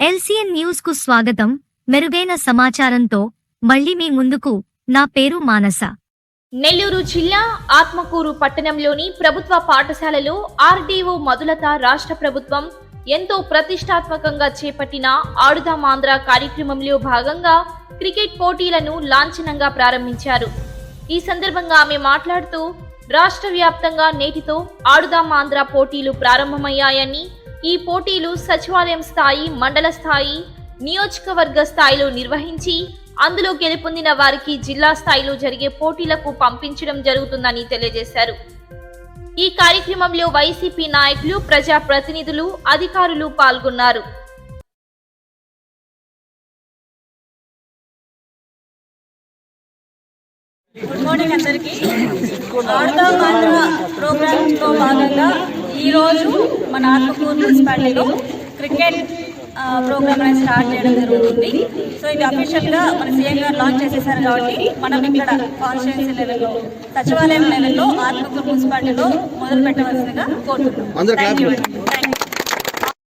LCN న్యూస్కు స్వాగతం. మెరుగైన సమాచారంతో మళ్ళీ మీ ముందుకు నా పేరు మానస. నెల్లూరు జిల్లా ఆత్మకూరు పట్టణంలోని ప్రభుత్వ పాఠశాలలో ఆర్డీఓ మధులత రాష్ట్ర ప్రభుత్వం ఎంతో ప్రతిష్టాత్మకంగా చేపట్టిన ఆడుదామాంధ్ర కార్యక్రమంలో భాగంగా క్రికెట్ పోటీలను లాంఛనంగా ప్రారంభించారు. ఈ సందర్భంగా ఆమె మాట్లాడుతూ రాష్ట్ర వ్యాప్తంగా నేటితో ఆడుదామాంధ్ర పోటీలు ప్రారంభమయ్యాయని ఈ పోటీలు సచివాలయం స్థాయి మండల స్థాయి నియోజకవర్గ స్థాయిలో నిర్వహించి అందులో గెలుపొందిన వారికి జిల్లా స్థాయిలో జరిగే పోటీలకు పంపించడం జరుగుతుందని తెలియజేశారు. ఈ కార్యక్రమంలో వైసీపీ నాయకులు ప్రజా ప్రతినిధులు అధికారులు పాల్గొన్నారు. గుడ్ మార్నింగ్ అందరికీ. ఆడదాం ప్రోగ్రామ్లో భాగంగా ఈరోజు మన ఆత్మకూరు మున్సిపాలిటీలో క్రికెట్ ప్రోగ్రామ్ అనేది స్టార్ట్ చేయడం జరుగుతుంది. సో ఇది అఫీషియల్గా మన సీఎం గారు లాంచ్ చేసేసారు కాబట్టి మనం ఇక్కడ కాన్స్టిట్యున్సీ లెవెల్లో సచివాలయం లెవెల్లో ఆత్మకూరు మున్సిపాలిటీలో మొదలు పెట్టవలసిందిగా కోరుతున్నాం